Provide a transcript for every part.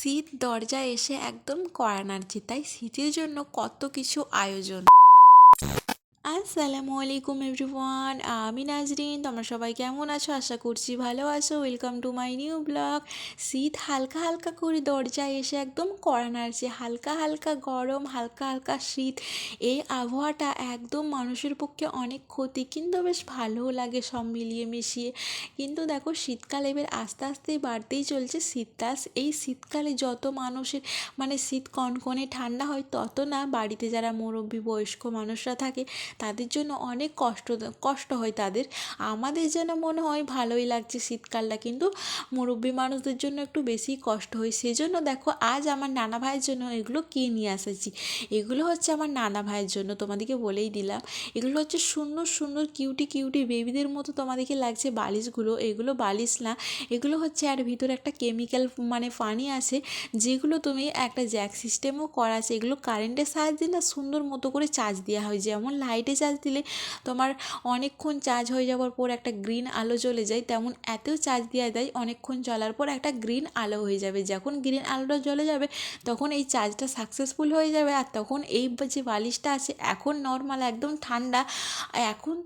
শীত দরজা এসে একদম কড়া নাড়ছে তাই শীতের জন্য কত কিছু আয়োজন। আসসালামু আলাইকুম এভরিওয়ান, আমি নাজরিন, তোমরা সবাই কেমন আছো? আশা করছি ভালো আছো। Welcome to my new blog শীত হালকা হালকা করে দরজায় এসে একদম কড়া নাড়ছে হালকা হালকা গরম, হালকা হালকা শীত, এই আবহাওয়াটা একদম মানুষের পক্ষে অনেক ক্ষতি, কিন্তু বেশ ভালোও লাগে সব মিলিয়ে মিশিয়ে। কিন্তু দেখো, শীতকাল এবার আস্তে আস্তে বাড়তেই চলছে। শীতকাল, এই শীতকালে যত মানুষের মানে শীত কনকনে ঠান্ডা হয়, তত না বাড়িতে যারা মুরব্বী, বয়স্ক মানুষরা থাকে, তাদের জন্য অনেক কষ্ট কষ্ট হয় তাদের। আমাদের যেন মনে হয় ভালোই লাগছে শীতকালটা, কিন্তু মুরব্বী মানুষদের জন্য একটু বেশি কষ্ট হয়। সেজন্য দেখো, আজ আমার নানা ভাইয়ের জন্য এগুলো কী নিয়ে আসেছি এগুলো হচ্ছে আমার নানা ভাইয়ের জন্য, তোমাদেরকে বলেই দিলাম। এগুলো হচ্ছে সুন্দর সুন্দর, কিউটি কিউটি বেবিদের মতো তোমাদেরকে লাগছে বালিশগুলো। এগুলো বালিশ না, এগুলো হচ্ছে আর ভিতরে একটা কেমিক্যাল মানে পানি আছে, যেগুলো তুমি একটা জ্যাক সিস্টেমও করা আছে। এগুলো কারেন্টের সাহায্যে না সুন্দর মতো করে চার্জ দেওয়া হয়। যেমন লাইটে চার্জ দিলে তোমার অনেকক্ষণ চার্জ হয়ে যাওয়ার পর একটা গ্রিন আলো জ্বলে যায়। তেমন এতেও চার্জ দেওয়া যায়, অনেকক্ষণ চলার পর একটা গ্রিন আলো হয়ে যাবে। যখন গ্রিন আলোটা জ্বলে যাবে, তখন এই চার্জটা সাকসেসফুল হয়ে যাবে। আর তখন এই যে বালিশটা আছে, এখন নর্মাল একদম ঠান্ডা, এখন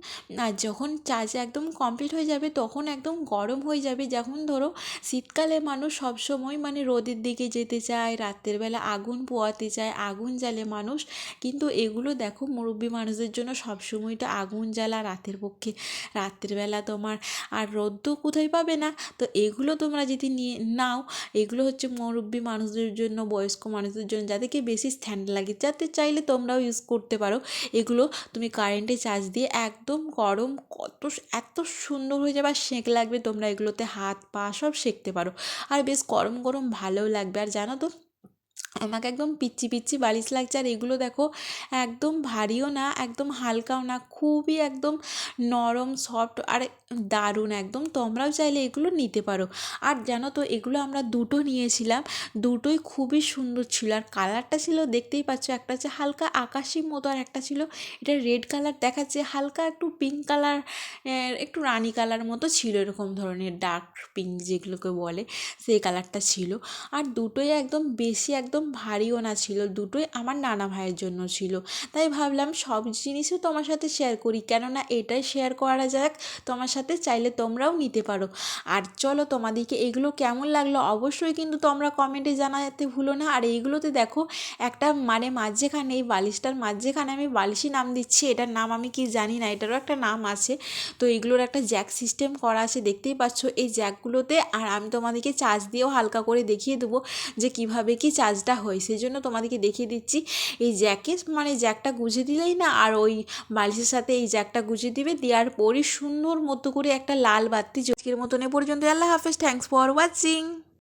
আর যখন চার্জ একদম কমপ্লিট হয়ে যাবে, তখন একদম গরম হয়ে যাবে। যখন ধরো শীতকালে মানুষ সবসময় মানে রোদের দিকে যেতে চায়, রাত্রের বেলা আগুন পোয়াতে চায়, আগুন জ্বালে মানুষ। কিন্তু এগুলো দেখো মুরব্বী মানুষদের জন্য সবসময় তো আগুন জ্বালা, রাতের পক্ষে রাত্রিবেলা তোমার আর রোদ কোথায় পাবে না? তো এগুলো তোমরা যদি নিয়ে নাও, এগুলো হচ্ছে মুরব্বী মানুষদের জন্য, বয়স্ক মানুষদের জন্য যাদেরকে বেশি ঠান্ডা লাগে যাতে চাইলে তোমরাও ইউজ করতে পারো। এগুলো তুমি কারেন্টে চার্জ দিয়ে একদম গরম কত এত সুন্দর হয়ে যাবে, আর সেঁক লাগবে, তোমরা এগুলোতে হাত পা সব সেঁকতে পারো। আর বেশ গরম গরম ভালোও লাগবে, আর জানো তো আমাকে একদম পিচ্ছি পিচ্ছি বালিশ লাগছে আর এগুলো দেখো একদম ভারীও না, একদম হালকাও না, খুবই একদম নরম সফট আর দারুণ একদম। তোমরাও চাইলে এগুলো নিতে পারো। আর জানো তো, এগুলো আমরা দুটো নিয়েছিলাম, দুটোই খুবই সুন্দর ছিল। আর কালারটা ছিল, দেখতেই পাচ্ছ, একটা হচ্ছে হালকা আকাশি মতো আর একটা ছিল, এটা রেড কালার দেখাচ্ছে, হালকা একটু পিঙ্ক কালার একটু রানি কালার মতো ছিল, এরকম ধরনের ডার্ক পিঙ্ক যেগুলোকে বলে, সেই কালারটা ছিল। আর দুটোই একদম বেশি একদম ভারীও না ছিল, দুটোই আমার নানা ভাইয়ের জন্য ছিল। তাই ভাবলাম সব জিনিসও তোমার সাথে শেয়ার করি, কেননা এটাই শেয়ার করা যাক, তোমার সাথে চাইলে তোমরাও নিতে পারো। আর চলো তোমাদেরকে এগুলো কেমন লাগল অবশ্যই কিন্তু তোমরা কমেন্টে জানাতে ভুলো না। আর এইগুলোতে দেখো, একটা মানে মাঝেখানে, এই বালিশটার মাঝেখানে আমি বালিশই নাম দিচ্ছি, এটার নাম আমি কি জানি না, এটারও একটা নাম আছে। তো এগুলোর একটা জ্যাক সিস্টেম করা আছে, দেখতেই পাচ্ছ এই জ্যাকগুলোতে আর আমি তোমাদেরকে চার্জ দিয়েও হালকা করে দেখিয়ে দেবো যে কীভাবে কি চার্জটা হয়, সেই জন্য তোমাদেরকে দেখিয়ে দিচ্ছি। এই জ্যাকে মানে জ্যাকটা গুঁজে দিলেই না, আর ওই বালিশের সাথে এই জ্যাকটা গুঁজে দিবে, দেওয়ার পরই সুন্দর মতো করে একটা লাল বাতি আজকের মতন এ পর্যন্ত, আল্লাহ হাফেজ থ্যাংকস ফর ওয়াচিং